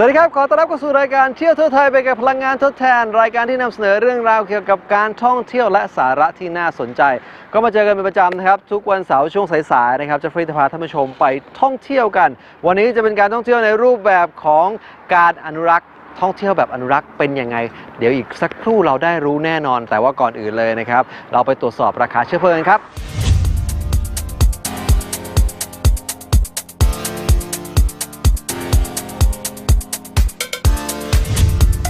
สวัสดีครับ ขอต้อนรับเข้าสู่รายการเที่ยวทั่วไทยไปกับพลังงานทดแทน รายการที่นำเสนอเรื่องราวเกี่ยวกับการท่องเที่ยวและสาระที่น่าสนใจ ก็มาเจอกันเป็นประจำนะครับ ทุกวันเสาร์ช่วงสายๆนะครับจะฟรีจะพาท่านผู้ชมไปท่องเที่ยวกัน วันนี้จะเป็นการท่องเที่ยวในรูปแบบของการอนุรักษ์ท่องเที่ยวแบบอนุรักษ์เป็นยังไง เดี๋ยวอีกสักครู่เราได้รู้แน่นอน แต่ว่าก่อนอื่นเลยนะครับ เราไปตรวจสอบราคาเชื้อเพลิงครับ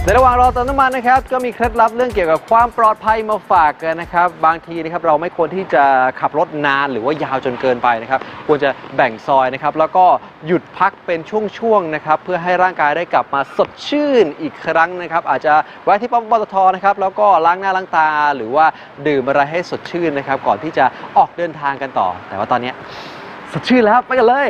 ในระหว่างรอเติมน้ำมันนะครับก็มีเคล็ดลับเรื่องเกี่ยวกับความปลอดภัยมาฝากกันนะครับ บางทีนะครับเราไม่ควรที่จะขับรถนานหรือว่ายาวจนเกินไปนะครับ ควรจะแบ่งซอยนะครับ แล้วก็หยุดพักเป็นช่วงๆนะครับ เพื่อให้ร่างกายได้กลับมาสดชื่นอีกครั้งนะครับ อาจจะแวะที่ปั๊มปตทนะครับแล้วก็ล้างหน้าล้างตา หรือว่าดื่มอะไรให้สดชื่นนะครับ ก่อนที่จะออกเดินทางกันต่อ แต่ว่าตอนนี้สดชื่นแล้วไปกันเลย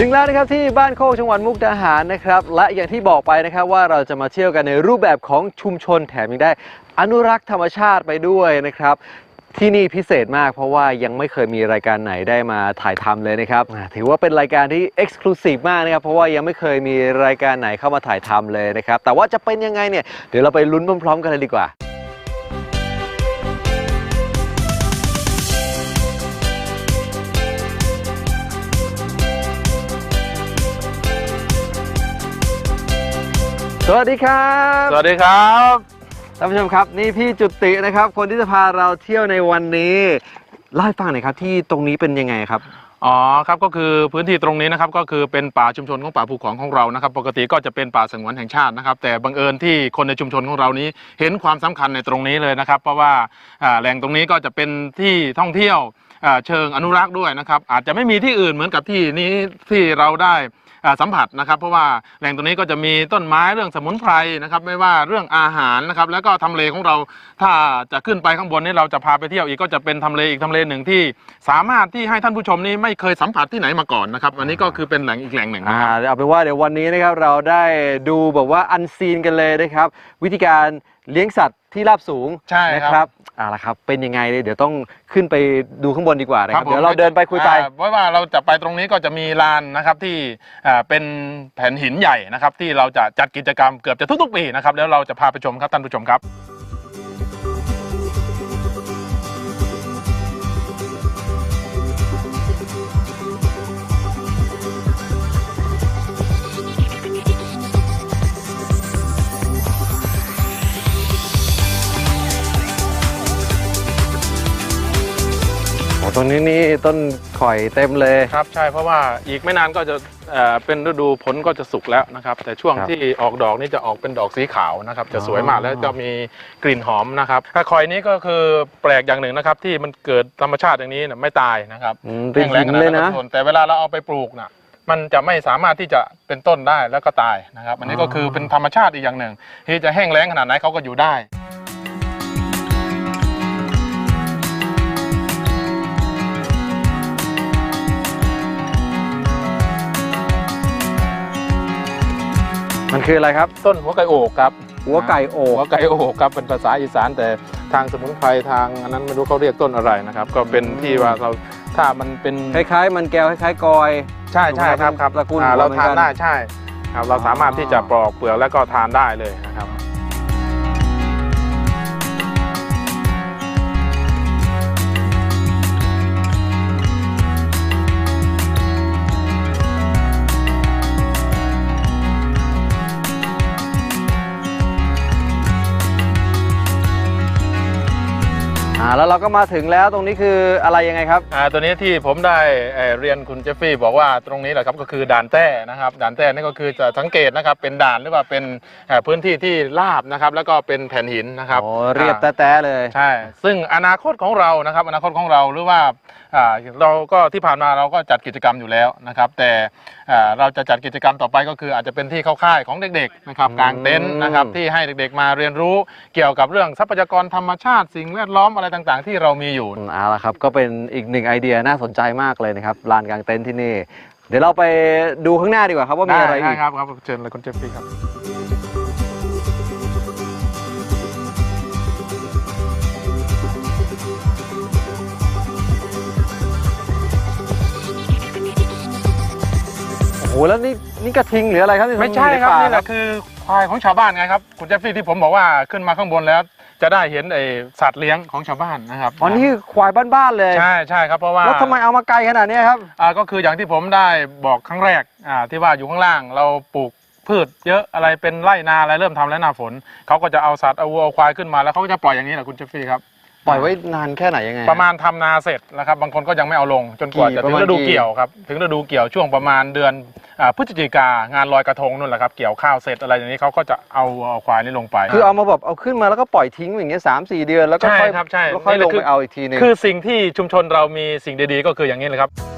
ถึงแล้วนะครับที่บ้านโคกจังหวัดมุกดาหารนะครับ และอย่างที่บอกไปนะครับว่าเราจะมาเที่ยวกันในรูปแบบของชุมชนแถมยังได้ อนุรักษ์ธรรมชาติไปด้วยนะครับ ที่นี่พิเศษมากเพราะว่ายังไม่เคยมีรายการไหนได้มาถ่ายทำเลยนะครับอ่าถือว่าเป็นรายการที่เอกซ์คลูซีฟมากนะครับเพราะว่ายังไม่เคยมีรายการไหนเข้ามาถ่ายทำเลยนะครับแต่ว่าจะเป็นยังไงเนี่ยเดี๋ยวเราไปลุ้นพร้อมๆกันเลยดีกว่า สวัสดีครับสวัสดีครับท่านผู้ชมครับนี่พี่จุตินะครับ คนที่จะพาเราเที่ยวในวันนี้เล่าให้ฟังหน่อยครับที่ตรงนี้เป็นยังไงครับอ๋อครับก็คือพื้นที่ตรงนี้นะครับก็คือเป็นป่าชุมชนของป่าภูเขาของเรานะครับ ปกติก็จะเป็นป่าสงวนแห่งชาตินะครับ แต่บังเอิญที่คนในชุมชนของเรานี้เห็นความสำคัญในตรงนี้เลยนะครับ เพราะว่าอ่าแหล่งตรงนี้ก็จะเป็นที่ท่องเที่ยวอ่าเชิงอนุรักษ์ด้วยนะครับ อาจจะไม่มีที่อื่นเหมือนกับที่นี้ที่เราได้อ่า สัมผัสนะครับเพราะว่าแหล่งตรงนี้ก็จะมีต้นไม้เรื่องสมุนไพรนะครับไม่ว่าเรื่องอาหารนะครับแล้วก็ทำเลของเราถ้าจะขึ้นไปข้างบนนี้เราจะพาไปเที่ยวอีกก็จะเป็นทำเลอีกทำเลหนึ่งที่ สามารถที่ให้ท่านผู้ชมนี้ไม่เคยสัมผัสที่ไหนมาก่อนนะครับอันนี้ก็คือเป็นแหล่งอีกแหล่งหนึ่งอ่านะครับเอาเป็นว่าเดี๋ยววันนี้นะครับเราได้ดูแบบว่าอันซีนกันเลยนะครับ วิธีการเลี้ยงสัตว์ ที่ราบสูงใช่ครับ นะครับเอ่าละครับ เป็นยังไงเนี่ยเดี๋ยวต้องขึ้นไปดูข้างบนดีกว่านะครับผมเดี๋ยวเราเดินไปคุยไป อ่าเพราะว่าเราจะไปตรงนี้ก็จะมีลานนะครับที่อ่าเป็นแผ่นหินใหญ่นะครับที่เราจะจัดกิจกรรมเกือบจะทุกๆปีนะครับแล้วเราจะพาไปชมครับท่านผู้ชมครับ ตตรงนี้นี่ต้นข่อยเต็มเลย ครับใช่เพราะว่าอีกไม่นานก็จะเอ่อเป็นฤดูผลก็จะสุกแล้วนะครับ แต่ช่วงครับที่ออกดอกนี่จะออกเป็นดอกสีขาวนะครับ จะสวยมากอ๋อ แล้วจะมีกลิ่นหอมนะครับถ้าคอยนี้ก็คือแปลกอย่างหนึ่งนะครับ ที่มันเกิดธรรมชาติอย่างนี้น่ะไม่ตายนะครับอืมเป็นหินขนาดเลยนะก็ทนแต่เวลาเราเอาไปปลูกน่ะมันจะไม่สามารถที่จะเป็นต้นได้แล้วก็ตายนะครับ อันนี้ก็คือเป็นธรรมชาติอีกอย่างหนึ่ง ที่จะแห้งแล้งขนาดไหนเขาก็อยู่ได้ มันคืออะไรครับ ต้นหัวไก่โอกครับ หัวไก่โอกหัวไก่โอกครับเป็นภาษาอีสานแต่ทางสมุนไพรทางอันนั้นไม่รู้เขาเรียกต้นอะไรนะครับ ก็เป็นที่ว่าเราถ้ามันเป็นคล้ายๆ มันแก้วคล้ายๆกอย ใช่ใช่ครับครับตระกูลอ่าหัวเราเหมือนทานกันได้ใช่ครับเราสามารถที่จะอ๋อปลอกเปลือกแล้วก็ทานได้เลยนะครับ อ่าแล้วเราก็มาถึงแล้วตรงนี้คืออะไรยังไงครับ อ่าตัวนี้ที่ผมได้เอ่อเรียนคุณเจฟฟี่บอกว่าตรงนี้แหละครับก็คือด่านแต้นะครับด่านแต้นี่ก็คือจะสังเกตนะครับเป็นด่านหรือว่าเป็นเอ่อพื้นที่ที่ราบนะครับแล้วก็เป็นแผ่นหินนะครับโอ้เรียบอ่า แต้ๆเลย ใช่ ซึ่งอนาคตของเรานะครับ อนาคตของเราหรือว่าอ่าเราก็ที่ผ่านมาเราก็จัดกิจกรรมอยู่แล้วนะครับ แต่อ่าเราจะจัดกิจกรรมต่อไปก็คืออาจจะเป็นที่เข้าค่ายของเด็กๆนะครับอืมกลางเต็นท์นะครับที่ให้เด็กๆมาเรียนรู้เกี่ยวกับเรื่องทรัพยากรธรรมชาติสิ่งแวดล้อมอะไรต่างๆ ที่เรามีอยู่อืมเอาละครับ ก็เป็นอีกหนึ่งไอเดียน่าสนใจมากเลยนะครับลานกลางเต็นท์ที่นี่ เดี๋ยวเราไปดูข้างหน้าดีกว่าครับว่ามีอะไรได้อีกครับครับเชิญเลยคุณเจฟฟี่ครับโอ้โหแล้วนี่นี่กระทิงหรืออะไรครับไม่ใช่ครับอยู่นี่ใป่าแหละคือควายของชาวบ้านไงครับคุณเจฟฟี่ที่ผมบอกว่าขึ้นมาข้างบนแล้ว จะได้เห็นไอสัตว์เลี้ยงของชาวบ้านนะครับอ๋อนี่คือควายบ้านๆเลยใช่ใช่ครับเพราะว่าแล้วทำไมเอามาไกลขนาดนี้ครับอ่าก็คืออย่างที่ผมได้บอกครั้งแรกอ่าที่ว่าอยู่ข้างล่างเราปลูกพืชเยอะอะไรเป็นไร่นาอะไรเริ่มทำแล้วหน้าฝนเขาก็จะเอาสัตว์เอาวัวเอาควายขึ้นมาแล้วเขาก็จะปล่อยอย่างนี้แหละคุณเจฟฟี่ครับ ปล่อยไว้นานแค่ไหนยังไงประมาณทำนาเสร็จนะครับ บางคนก็ยังไม่เอาลงจนกว่ากี่จะประถึงมาณฤดูกี่เกี่ยวครับถึงฤดูเกี่ยวช่วงประมาณเดือนอ่าพฤศจิกางานลอยกระทงนู่นแหละครับเกี่ยวข้าวเสร็จอะไรอย่างนี้เขาก็จะเอาเอาควายนี่ลงไป คือเอามาแบบเอาขึ้นมาแล้วก็ปล่อยทิ้งอย่างเงี้ยสามสี่เดือนแล้วก็ใช่ค่อยครับใช่แล้วค่อยนี่แหลละงคือไปเอาอีกทีหนึงคือสิ่งที่ชุมชนเรามีสิ่งดีๆก็คืออย่างนี้เลยครับ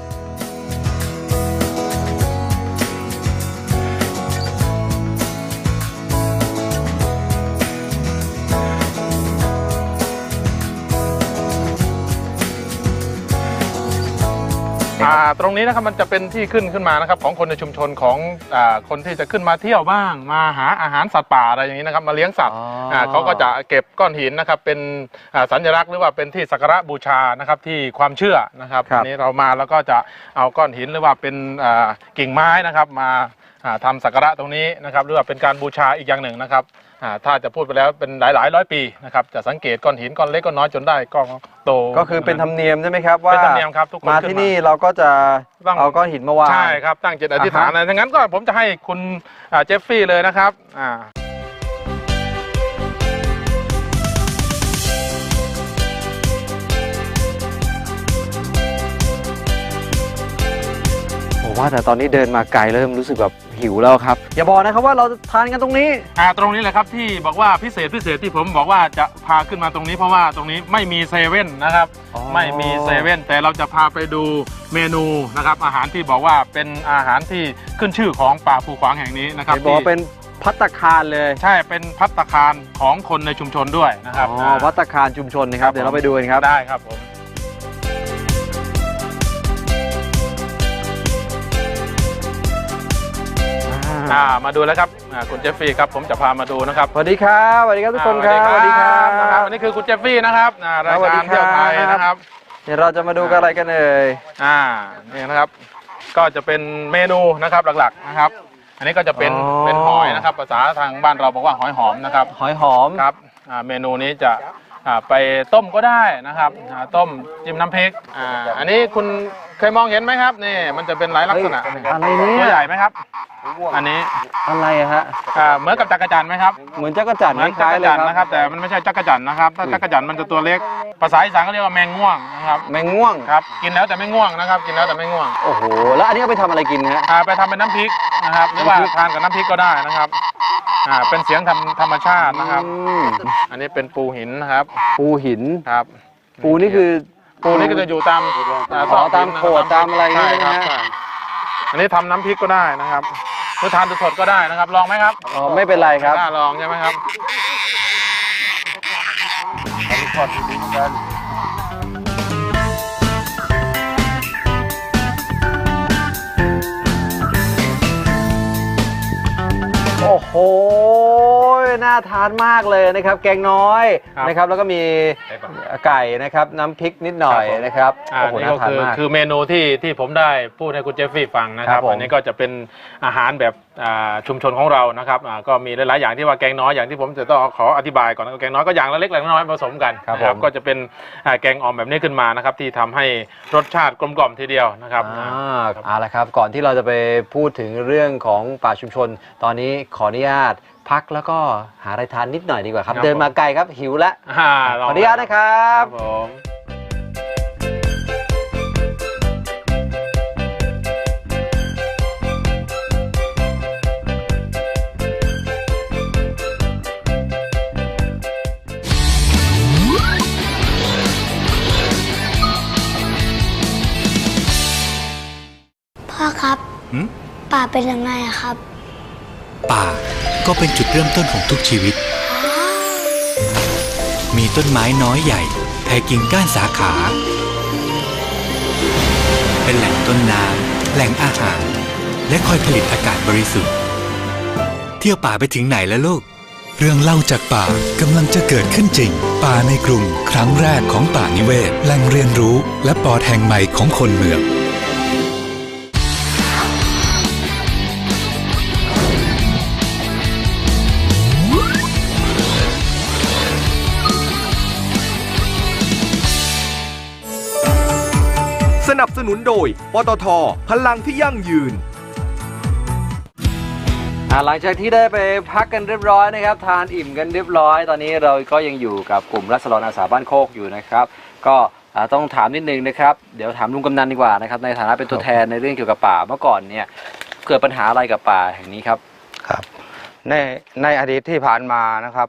ตรงนี้นะครับมันจะเป็นที่ขึ้นขึ้นมานะครับของคนในชุมชนของอ่าคนที่จะขึ้นมาเที่ยวบ้าง มาหาอาหารสัตว์ป่าอะไรอย่างนี้นะครับมาเลี้ยงสัตว์อ๋ออ่าเขาก็จะเก็บก้อนหินนะครับเป็นอ่าสัญลักษณ์หรือว่าเป็นที่สักการะบูชานะครับที่ความเชื่อนะครับครับ อันนี้เรามาแล้วก็จะเอาก้อนหินหรือว่าเป็นอ่ากิ่งไม้นะครับมา อ่าทำสักการะตรงนี้นะครับหรือว่าเป็นการบูชาอีกอย่างหนึ่งนะครับอ่าถ้าจะพูดไปแล้วเป็นหลายๆร้อยปีนะครับจะสังเกตก้อนหินก้อนเล็กก้อนน้อยจนได้ก้อนโตก็คือเป็นธรรมเนียมใช่ไหมครับว่าเป็นธรรมเนียมครับทุกคนมาขึ้ที่นนี่เราก็จะต้องเอาก้อนหินมาวางใช่ครับตั้งจิตอธิษฐานอ่าฮะอะไรดังนั้นก็ผมจะให้คุณอ่าเจฟฟี่เลยนะครับอ่า ว่าแต่ตอนนี้เดินมาไกลเริ่มรู้สึกแบบหิวแล้วครับ อย่าบอกนะครับว่าเราจะทานกันตรงนี้ อ่าตรงนี้แหละครับที่บอกว่าพิเศษพิเศษที่ผมบอกว่าจะพาขึ้นมาตรงนี้ เพราะว่าตรงนี้ไม่มีเซเว่นนะครับ อ๋อ ไม่มีเซเว่นแต่เราจะพาไปดูเมนูนะครับ อาหารที่บอกว่าเป็นอาหารที่ขึ้นชื่อของป่าภูขวางแห่งนี้นะครับเห็นบอกว่าที่เป็นพัตตาคารเลยใช่เป็นพัตตาคารของคนในชุมชนด้วยนะครับอ๋อพัตตาคารชุมชนนะครับเดี๋ยวเราไปดูกันครับ ได้ครับผม อ่ามาดูแล้วครับอ่าคุณเจฟฟี่ครับผมจะพามาดูนะครับสวัสดีครับสวัสดีครับทุกคนครับสวัสดีครับสวัสดีนะครับอันนี้คือคุณเจฟฟี่นะครับอ่ารายการเที่ยวไทยนะครับเดี๋ยวเราจะมาดูกันอะไรกันเอ่ยอ่านี่นะครับ ก็จะเป็นเมนูนะครับหลักๆนะครับ อันนี้ก็จะเป็นอ๋อเป็นหอยนะครับ ภาษาทางบ้านเราบอกว่าหอยหอมนะครับหอยหอมครับอ่าเมนูนี้จะ อ่าไปต้มก็ได้นะครับอ่าต้มจิ้มน้ำพริกอ่าอันนี้คุณเคยมองเห็นไหมครับนี่มันจะเป็นหลายลักษณะเฮ้ยอะไรเนี่ย ตัวใหญ่ไหมครับ อันนี้อะไรอะฮะ อ่าเหมือนกับจักรจันทร์ไหมครับ เหมือนจักรจันทร์เหมือนคจัล้ายกๆรเลยจันทร์คนะครัรับ บ แต่มันไม่ใช่จักรจันทร์นะครับถ้าจักรจันทร์มันจะตัวเล็กภาษาอีสานก็เรียกว่าแมงง่วงนะครับแมงง่วง ครับกินแล้วแต่ไม่ง่วงนะครับ กินแล้วแต่ไม่ง่วงโอ้โห แล้วอันนี้เอาไปทำอะไรกินฮะ อ่าไปทำเป็นน้ำพริกนะครับหรือว่าน้ำพริกทานกับน้ำพริกก็ได้นะครับ อ่าเป็นเสียงธรรมธรรมชาตินะครับ อืมอันนี้เป็นปูหินนะครับปูหิน ครับปูนี่คือ ปูนี่ก็จะอยู่ตามอ่อ๋อซกตามหินนโขดตามอะไรอย่างเงี้ใช่ยครับนะฮะใช่อันนี้ทำน้ำพริกก็ได้นะครับหรือทานสดๆก็ได้นะครับ ลองไหมครับอ๋อไม่เป็นไรครับ กล้าลองใช่ไหมครับ โอ้โห น่าทานมากเลยนะครับ แกงน้อยครับ นะครับ แล้วก็มีไก่นะครับ น้ำพริกนิดหน่อยนะครับอ่าโอ้โหนี่น่าก็ทานคือมาก คือเมนูที่ที่ผมได้พูดให้คุณเจฟฟี่ฟังนะคครัรับบผม อันนี้ก็จะเป็นอาหารแบบอ่าชุมชนของเรานะครับอ่าก็มีหลายๆอย่างที่ว่าแกงน้อยอย่างที่ผมจะต้องขออธิบายก่อนนะแกงน้อยก็อย่างละเล็กละน้อยผสมกันครับนะผมก็จะเป็นอ่าแกงอ่อมแบบนี้ขึ้นมานะครับที่ทำให้รสชาติกลมกล่อมทีเดียวนะครับ อ่าครับเอาละครับ ก่อนที่เราจะไปพูดถึงเรื่องของป่าชุมชน ตอนนี้ขออนุญาตพักแล้วก็หาอะไรทานนิดหน่อยดีกว่าครับ ครับ เดินมาไกลครับหิวแล้ว อ่าขลองอนุญาตนะครับ ผม พ่อครับหืม ป่าเป็นยังไงอะครับ ป่าก็เป็นจุดเริ่มต้นของทุกชีวิต มีต้นไม้น้อยใหญ่แผ่กิ่งก้านสาขา เป็นแหล่งต้นน้ำแหล่งอาหาร และคอยผลิตอากาศบริสุทธิ์ เที่ยวป่าไปถึงไหนแล้วลูก เรื่องเล่าจากป่ากำลังจะเกิดขึ้นจริง ป่าในกรุง ครั้งแรกของป่านิเวศ แหล่งเรียนรู้ และปอดแห่งใหม่ของคนเมือง สนับสนุนโดย ปตท พลังที่ยั่งยืน อ่าหลังจากที่ได้ไปพักกันเรียบร้อยนะครับ ทานอิ่มกันเรียบร้อย ตอนนี้เราก็ยังอยู่กับกลุ่มรัศดรอาสาบ้านโคกอยู่นะครับ ก็อ่าต้องถามนิดนึงนะครับ เดี๋ยวถามลุงกำนันดีกว่านะครับ ในฐานะเป็นตัวแทนในเรื่องเกี่ยวกับป่าเมื่อก่อนเนี่ยเกิดปัญหาอะไรกับป่าแห่งนี้ครับ ครับในในอดีตที่ผ่านมานะครับ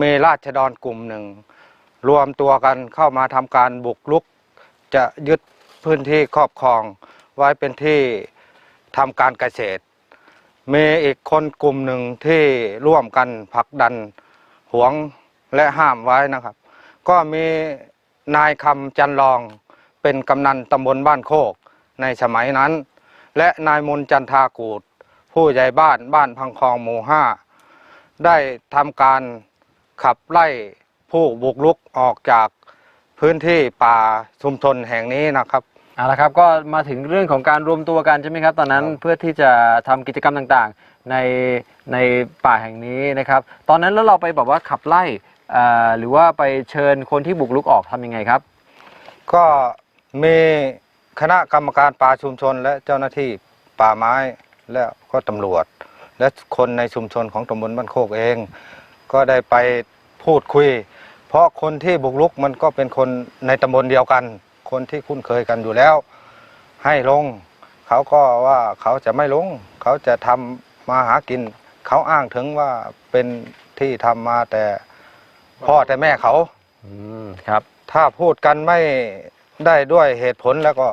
มีราชดรกลุ่มหนึ่ง รวมตัวกันเข้ามาทำการบุกรุก จะยึด พื้นที่ครอบครองไว้เป็นที่ทำการเกษตร มีอีกคนกลุ่มหนึ่งที่ร่วมกันผลักดันหวงและห้ามไว้นะครับ ก็มีนายคำจันลองเป็นกำนันตำบลบ้านโคกในสมัยนั้น และนายมนจันทากูดผู้ใหญ่บ้านบ้านพังคองหมู่ห้าได้ทำการขับไล่ผู้บุกรุกออกจากพื้นที่ป่าชุมชนแห่งนี้นะครับ เอาละครับก็มาถึงเรื่องของการรวมตัวกันใช่ไหมครับ ตอนนั้นครับเพื่อที่จะทำกิจกรรมต่างๆ ในในป่าแห่งนี้นะครับ ตอนนั้นแล้วเราไปแบบว่าขับไล่เอ่อหรือว่าไปเชิญคนที่บุกรุกออกทำยังไงครับ ก็มีคณะกรรมการป่าชุมชน และเจ้าหน้าที่ป่าไม้และก็ตำรวจ และคนในชุมชนของตำบลบ้านโคกเอง ก็ได้ไปพูดคุย เพราะคนที่บุกรุกมันก็เป็นคนในตำบลเดียวกัน คนที่คุ้นเคยกันอยู่แล้ว ให้ลง เขาก็ว่าเขาจะไม่ลง เขาจะทำมาหากิน เขาอ้างถึงว่าเป็นที่ทำมาแต่พ่อแต่แม่เขาอืมครับ ถ้าพูดกันไม่ได้ด้วยเหตุผลแล้วก็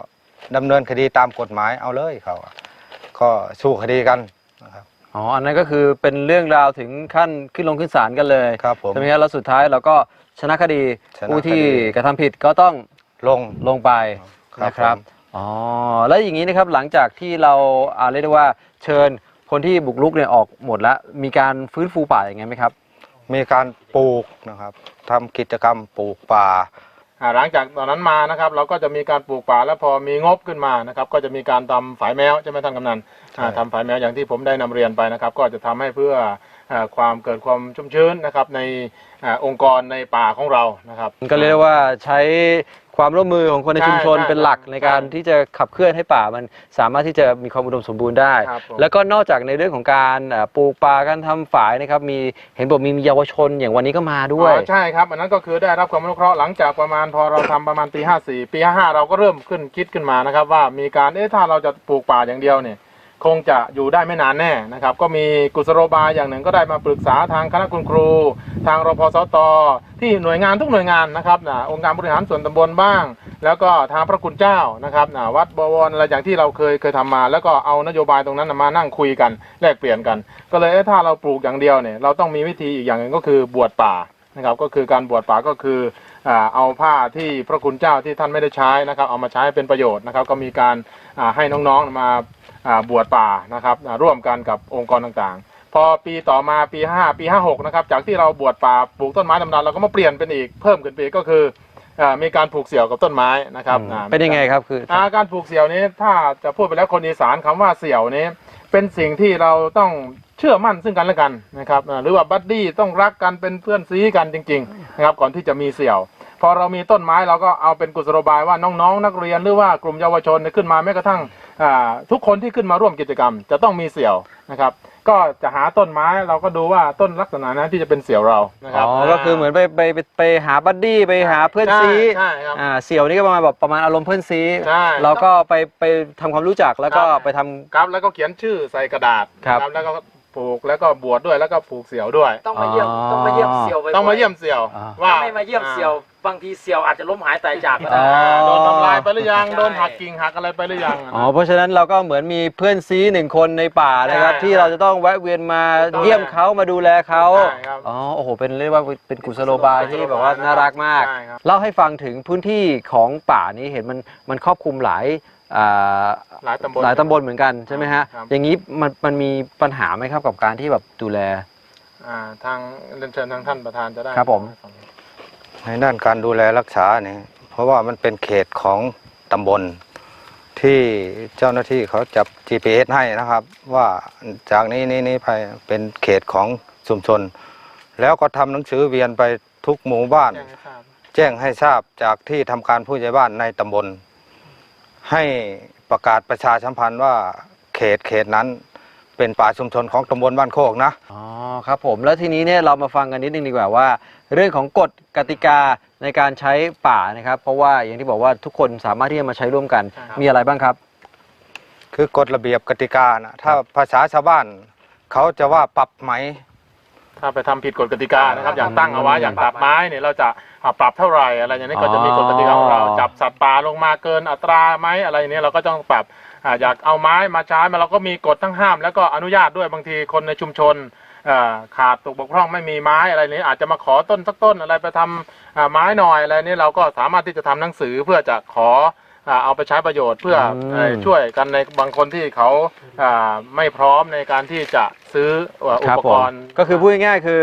ดำเนินคดีตามกฎหมายเอาเลยเขาอะก็สู้คดีกันนะครับอ๋อ อันนั้นก็คือเป็นเรื่องราวถึงขั้นขึ้นลงขึ้นศาลกันเลย ครับผมใช่ไหมครับแล้วสุดท้ายเราก็ชนะคดีชนะคดีผู้ที่กระทำผิดก็ต้อง ลง ลงไปครับนะครับผม อ๋อแล้วอย่างนี้นะครับหลังจากที่เราอ่าเรียกได้ว่าเชิญคนที่บุกรุกเนี่ยออกหมดแล้ว มีการฟื้นฟูป่าอย่างไงไหมครับ มีการปลูกนะครับทำกิจกรรมปลูกป่า อ่าหลังจากตอนนั้นมานะครับ เราก็จะมีการปลูกป่าแล้วพอมีงบขึ้นมานะครับ ก็จะมีการทำฝายแมวใช่ไหมท่านกำนันอ่าใช่ ทำฝายแมวอย่างที่ผมได้นำเรียนไปนะครับ ก็จะทำให้เพื่ออ่าความเกิดความชุ่มชื้นนะครับในอาองค์กรในป่าของเรานะครับ ก็เรียกได้ว่าใช้ ความร่วมมือของคนในใช่ชุมชนใช่เป็นหลักในการใช่ที่จะขับเคลื่อนให้ป่ามันสามารถที่จะมีความอุดมสมบูรณ์ได้ ครับผม แล้วก็นอกจากในเรื่องของการเอ่อปลูกป่าการทำฝายนะครับมีเห็นบอกมีเยาวชนอย่างวันนี้ก็มาด้วย อ๋อใช่ครับ อันนั้นก็คือได้รับความอนุเคราะห์หลังจากประมาณพอเราทำประมาณปี 54 ปี 55 เราก็เริ่มขึ้นคิดขึ้นมานะครับ ว่ามีการเอ๊ะถ้าเราจะปลูกป่าอย่างเดียวเนี่ย คงจะอยู่ได้ไม่นานแน่นะครับ ก็มีกุศโลบายอย่างหนึ่งก็ได้มาปรึกษาทางคณะคุณครู ทางรพสตที่หน่วยงานทุกหน่วยงานนะครับนะองค์การบริหารส่วนตำบลบ้าง แล้วก็ทางพระคุณเจ้านะครับนะวัดบวรอะไรอย่างที่เราเคยเคยทำมา แล้วก็เอานโยบายตรงนั้นมานั่งคุยกันแลกเปลี่ยนกัน ก็เลยถ้าเราปลูกอย่างเดียวเนี่ยเราต้องมีวิธีอีกอย่างหนึ่งก็คือบวชป่านะครับก็คือการบวชป่าก็คือเอาผ้าที่พระคุณเจ้าที่ท่านไม่ได้ใช้นะครับ เอามาใช้เป็นประโยชน์นะครับ ก็มีการให้น้องๆมา บวชป่านะครับอ่าร่วมกันกับองค์กรต่างๆ พอปีต่อมาปี 5 ปี 56 นะครับ จากที่เราบวชป่าปลูกต้นไม้ดำๆเราก็มาเปลี่ยนเป็นอีกเพิ่มขึ้นไปอีกก็คืออ่ามีการผูกเสี่ยวกับต้นไม้นะครับอ่าเป็นยังไงครับคืออาการผูกเสี่ยวนี้ถ้าจะพูดไปแล้วคนอีสานคำว่าเสี่ยวนี้ เป็นสิ่งที่เราต้องเชื่อมั่นซึ่งกันและกันนะครับอ่าหรือว่าบัดดี้ต้องรักกันเป็นเพื่อนซีกันจริงๆนะครับก่อนที่จะมีเสี่ยว พอเรามีต้นไม้เราก็เอาเป็นกุศโลบายว่าน้องๆ นักเรียนหรือว่ากลุ่มเยาวชนเนี่ยขึ้นมาแม้กระทั่งอ่า ทุกคนที่ขึ้นมาร่วมกิจกรรม จะต้องมีเสี่ยวนะครับ ก็จะหาต้นไม้เราก็ดูว่าต้นลักษณะนั้นที่จะเป็นเสี่ยวเรานะครับอ๋อก็คือเหมือนไปไปไปไปหาบัดดี้ไปหาเพื่อนซีใช่ครับอ่าเสี่ยวนี่ก็ประมาณแบบประมาณอารมณ์เพื่อนซีใช่เราก็ไปไปทำความรู้จักแล้วก็ครับไปทำครับแล้วก็เขียนชื่อใส่กระดาษครับนะแล้วก็ ผูกแล้วก็บวชด้วยแล้วก็ผูกเสี่ยวด้วย ต้องมาเยี่ยมอ๋อ ต้องมาเยี่ยมเสี่ยวบ่ๆต้องมาเยี่ยมเสี่ยวอ่า ว่าถ้าไม่มาเยี่ยมเสี่ยวบางทีเสี่ยวอาจจะล้มหายตายจากก็อ๋ได้อโดนทำลายไปหรือยังโดนหักกิ่งหักอะไรไปหรือยังอ๋อ เพราะฉะนั้นเราก็เหมือนมีเพื่อนซีหนึ่งคนในป่านะครับ ใช่ที่เราจะต้องแวะเวียนมาถูกต้องเยี่ยมเขามาดูแลเขาใช่ครับ อ๋อโอ้โหเป็นเรียกว่าเป็นกุศโลบายที่แบบว่าน่ารักมาก ใช่ครับ เล่าให้ฟังถึงพื้นที่ของป่านี้เห็นมันมันครอบคลุมหลาย อ่าหลายตำบล หลายตำบลเหมือนกันใช่ไหมฮะ ครับ อย่างนี้มันมันมีปัญหาไหมครับกับการที่แบบดูแล อ่าทางเรียนเชิญทางท่านประธานจะได้ครับผม ในด้านการดูแลรักษาเนี่ยเพราะว่ามันเป็นเขตของตำบล ที่เจ้าหน้าที่เขาจับ GPS ให้นะครับ ว่าจากนี้นี้นี้ไปเป็นเขตของชุมชน แล้วก็ทำหนังสือเวียนไปทุกหมู่บ้าน แจ้งให้ทราบ แจ้งให้ทราบจากที่ทำการผู้ใหญ่บ้านในตำบล ให้ประกาศประชาสัมพันธ์ว่าเขตเขตนั้นเป็นป่าชุมชนของตำบลบ้านโคกนะ อ๋อครับผมแล้วทีนี้เนี่ยเรามาฟังกันนิดนึงดีกว่าว่า เรื่องของกฎกติกาในการใช้ป่านะครับ เพราะว่าอย่างที่บอกว่าทุกคนสามารถที่จะมาใช้ร่วมกันใช่ครับมีอะไรบ้างครับ คือกฎระเบียบกติกานะถ้าภาษาชาวบ้านเขาจะว่าปรับไหม ถ้าไปทำผิดกฎกติกานะครับ อย่างตั้งเอาไว้อย่างตัดไม้เนี่ยเราจะอ่าปรับเท่าไหร่อะไรอย่างนี้ก็จะมีกฎกติกาของเรา อ๋อ จับสัตว์ป่าลงมาเกินอัตราไหมอะไรอย่างนี้เราก็ต้องปรับอ่าอยากเอาไม้มาใช้มาเราก็มีกฎทั้งห้าม แล้วก็อนุญาตด้วยบางทีคนในชุมชนอ่าขาดตกบกพร่องไม่มีไม้อะไรนี้ อาจจะมาขอต้นสักต้นอะไรไปทำอ่าไม้หน่อยอะไรนี้เราก็สามารถที่จะทำหนังสือเพื่อจะขอ อ่าเอาไปใช้ประโยชน์เพื่ออม เอ่อช่วยกันในบางคนที่เขาอ่าไม่พร้อมในการที่จะซื้ออ่าอุครับปผกมรณ์ ก็คือพูดง่ายๆคือ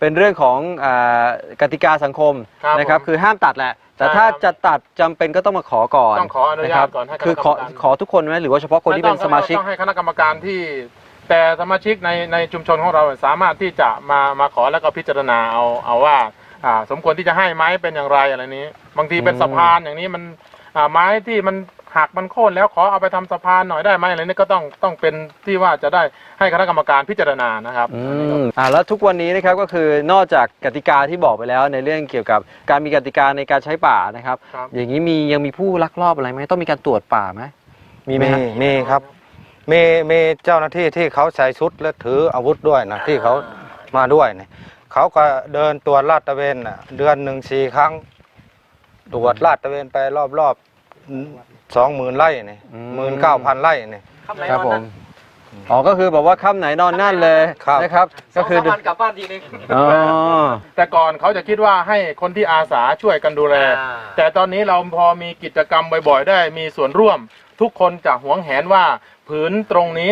เป็นเรื่องของอากติกาสังคมครับนะครับผมคือห้ามตัดแหละ แต่ใช่ถ้าครับจะตัดจำเป็นก็ต้องมาขอก่อนต้องขออนุญาตะครับก่อนให้คณะคือขอกรรมการ ขอทุกคนไหมหรือว่าเฉพาะคนที่เป็นสมาชิก ต้องให้คณะกรรมการที่ แต่สมาชิกในในชุมชนของเราสามารถที่จะมามาขอแล้วก็พิจารณาเอาเอาว่าอ่า สมควรที่จะให้ไม้เป็นอย่างไรอะไรนี้ บางทีเป็นอืม สะพานอย่างนี้มันอ่า ไม้ที่มันหักมันโค่นแล้วขอเอาไปทำสะพานหน่อยได้ไหมอะไรนี้ก็ต้องต้องเป็นที่ว่าจะได้ให้คณะกรรมการพิจารณานะครับอืมอ่าแล้วทุกวันนี้นะครับก็คือนอกจากกติกาที่บอกไปแล้วในเรื่องเกี่ยวกับการมีกติกาในการใช้ป่านะครับครับอย่างนี้มียังมีผู้ลักลอบอะไรไหมต้องมีการตรวจป่าไหมมีไหมฮะมีครับมีมีเจ้าหน้าที่ที่เขาใส่ชุดและถืออาวุธด้วยนะที่เขามาด้วยเนี่ยเขาก็เดินตรวจลาดตระเวนน่ะเดือนหนึ่งสี่ครั้ง ตรวจลาดตระเวนไปรอบๆสองหมื่นไร่เนี่ยอืม หมื่นเก้าพันไร่เนี่ยคำไหนครับนผอนมนั้นอ๋อก็คือบอกว่าค่ำไหนนอนนั่นเลยครับ นะครับสก็องคือสามวันกลับบ้านทีนึง อ๋อ แต่ก่อนเขาจะคิดว่าให้คนที่อาสาช่วยกันดูแล อ่า แต่ตอนนี้เราพอมีกิจกรรมบ่อยๆ ได้มีส่วนร่วม ทุกคนจะหวงแหนว่าผืนตรงนี้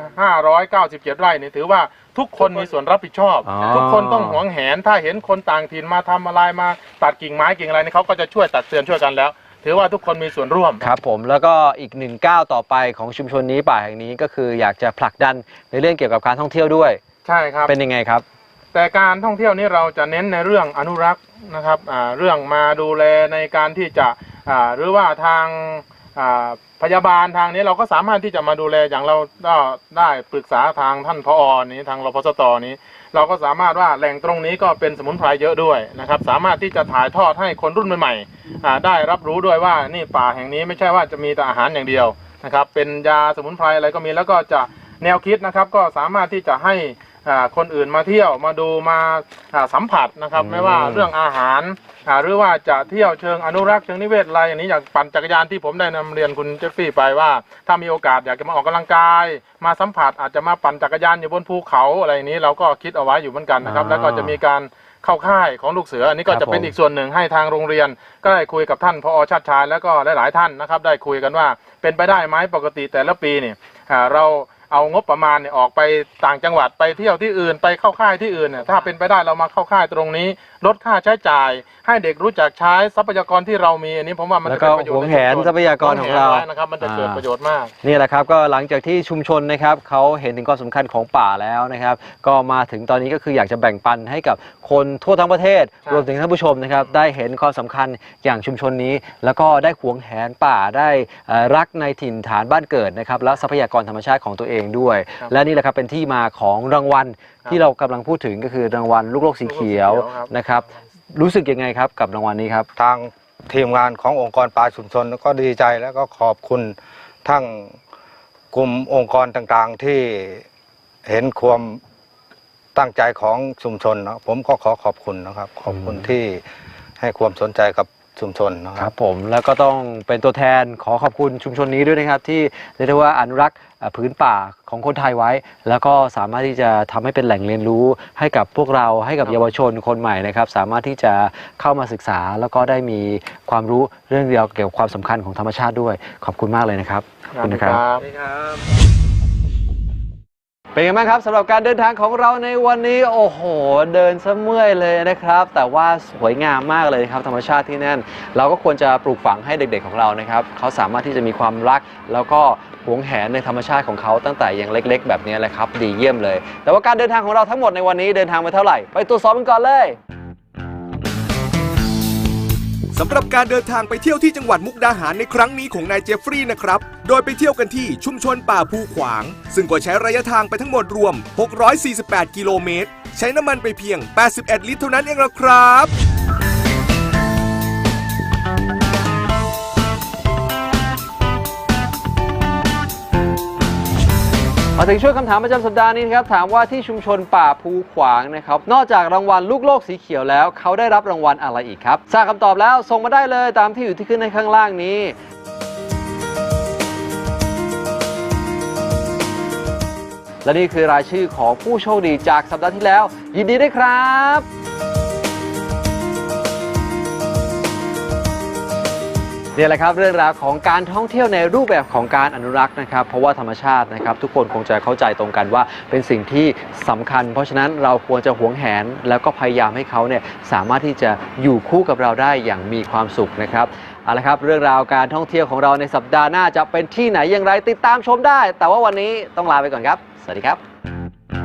19,597 ไร่นี่ถือว่าทุกคนมีส่วนรับผิดชอบ อ๋อ ทุกคนต้องหวงแหนถ้าเห็นคนต่างถิ่นมาทำอะไรมาตัดกิ่งไม้กิ่งอะไรนี่เขาก็จะช่วยตัดเตือนช่วยกันแล้ว ถือว่าทุกคนมีส่วนร่วม ครับผมแล้วก็อีกหนึ่งก้าวต่อไปของชุมชนนี้ป่าแห่งนี้ก็คืออยากจะผลักดันในเรื่องเกี่ยวกับการท่องเที่ยวด้วย ใช่ครับ เป็นยังไงครับ แต่การท่องเที่ยวนี้เราจะเน้นในเรื่องอนุรักษ์นะครับอ่าเรื่องมาดูแลในการที่จะอ่าหรือว่าทางอ่า พยาบาลทางนี้เราก็สามารถที่จะมาดูแลอย่างเราได้ปรึกษาทางท่านพออนี้ทางรพสตนี้ เราก็สามารถว่าแหล่งตรงนี้ก็เป็นสมุนไพรเยอะด้วยนะครับ สามารถที่จะถ่ายทอดให้คนรุ่นใหม่ๆได้รับรู้ด้วยว่านี่ป่าแห่งนี้ไม่ใช่ว่าจะมีแต่อาหารอย่างเดียวนะครับ เป็นยาสมุนไพรอะไรก็มีแล้วก็จะแนวคิดนะครับ ก็สามารถที่จะให้ อ่าคนอื่นมาเที่ยวมาดูมาอ่าสัมผัสนะครับ อืม ไม่ว่าเรื่องอาหารอ่าหรือว่าจะเที่ยวเชิงอนุรักษ์เชิงนิเวศอะไรอย่างนี้อย่างปั่นจักรยานที่ผมได้นำเรียนคุณเจฟฟี่ไปว่า ถ้ามีโอกาสอยากจะมาออกกำลังกาย มาสัมผัสอาจจะมาปั่นจักรยานอยู่บนภูเขาอะไรอย่างนี้เราก็คิดเอาไว้อยู่เหมือนกันนะครับ อ่าแล้วก็จะมีการเข้าค่ายของลูกเสืออันนี้ก็ครับจะเป็นผม อีกส่วนหนึ่งให้ทางโรงเรียน ก็ได้คุยกับท่านพอชาติชายแล้วก็หลายๆท่านนะครับ ได้คุยกันว่าเป็นไปได้ไหมปกติแต่ละปีเนี่ยอ่าเรา เอางบประมาณเนี่ยออกไปต่างจังหวัดไปเที่ยวที่อื่นไปเข้าค่ายที่อื่นเนี่ยถ้าเป็นไปได้เรามาเข้าค่ายตรงนี้ ลดค่าใช้จ่าย ให้เด็กรู้จักใช้ทรัพยากรที่เรามีอันนี้ผมว่ามันแล้วจะก็เป็นประโยชน์หวงแหนใชุมชทรัพยากรของเราหวแหนไว้นะครับมันจะเกิดประโยชน์มากนี่แหละครับก็หลังจากที่ชุมชนนะครับเขาเห็นถึงความสำคัญของป่าแล้วนะครับ ก็มาถึงตอนนี้ก็คืออยากจะแบ่งปันให้กับคนทั่วทั้งประเทศใช่รวมถึงท่านผู้ชมนะครับได้เห็นความสำคัญอย่างชุมชนนี้ แล้วก็ได้หวงแหนป่าได้เอ่อรักในถิ่นฐานบ้านเกิดนะครับและทรัพยากรธรรมชาติของตัวเองด้วยครับและนี่แหละครับเป็นที่มาของรางวัลครับที่เรากำลังพูดถึงก็คือรางวัลลูกโลกสีเขียวลูกโลกสีเขียวครับนะครับ รู้สึกยังไงครับกับรางวัลนี้ครับ ทางทีมงานขององค์กรป่าชุมชนก็ดีใจแล้วก็ขอบคุณทั้งกลุ่มองค์กรต่างๆที่เห็นความตั้งใจของชุมชนนะผมก็ขอขอบคุณนะครับ ขอบคุณอืมที่ให้ความสนใจกับ ชุมชนนะคครัรับบผมแล้วก็ต้องเป็นตัวแทนขอขอบคุณชุมชนนี้ด้วยนะครับ ที่เรียกได้ว่าอนุรักษ์เอ่อพื้นป่าของคนไทยไว้ แล้วก็สามารถที่จะทำให้เป็นแหล่งเรียนรู้ให้กับพวกเราให้กับครับเยาวชนคนใหม่นะครับ สามารถที่จะเข้ามาศึกษา แล้วก็ได้มีความรู้เรื่องเดียวเกี่ยวกับความสำคัญของธรรมชาติด้วย ขอบคุณมากเลยนะครับขอบคุณนะครับ เป็นไงบ้างครับสำหรับการเดินทางของเราในวันนี้โอ้โห เดินซะเมื่อยเลยนะครับ แต่ว่าสวยงามมากเลยครับธรรมชาติที่นั่น เราก็ควรจะปลูกฝังให้เด็กๆของเรานะครับเขาสามารถที่จะมีความรัก แล้วก็หวงแหนในธรรมชาติของเขาตั้งแต่ยังเล็ก ๆ แบบนี้แหละครับ ดีเยี่ยมเลย แต่ว่าการเดินทางของเราทั้งหมดในวันนี้เดินทางไปเท่าไหร่ ไปตรวจสอบกันก่อนเลย สำหรับการเดินทางไปเที่ยวที่จังหวัดมุกดาหารในครั้งนี้ของนายเจฟฟรีย์นะครับ โดยไปเที่ยวกันที่ชุมชนป่าภูขวาง ซึ่งก็ใช้ระยะทางไปทั้งหมดรวม 648 กิโลเมตร ใช้น้ำมันไปเพียง 81 ลิตรเท่านั้นเองละครับ มาถึงช่วงคำถามประจำสัปดาห์นี้นะครับถามว่าที่ชุมชนป่าภูขวางนะครับนอกจากรางวัลลูกโลกสีเขียวแล้ว เขาได้รับรางวัลอะไรอีกครับทราบคำตอบแล้วส่งมาได้เลยตามที่อยู่ที่ขึ้นในข้างล่างนี้ และนี่คือรายชื่อของผู้โชคดีจากสัปดาห์ที่แล้ว ยินดีด้วยครับ นี่ยแหละครับเรื่องราวของการท่องเที่ยวในรูปแบบของการอนุรักษ์นะครับ เพราะว่าธรรมชาตินะครับ ทุกคนคงจะเข้าใจตรงกันว่าเป็นสิ่งที่สำคัญ เพราะฉะนั้นเราควรจะหวงแหน แล้วก็พยายามให้เขาเนี่ยสามารถที่จะอยู่คู่กับเราได้อย่างมีความสุขนะครับเอาละครับ เรื่องราวการท่องเที่ยวของเราในสัปดาห์หน้าจะเป็นที่ไหนอย่างไรติดตามชมได้ แต่ว่าวันนี้ต้องลาไปก่อนครับ สวัสดีครับ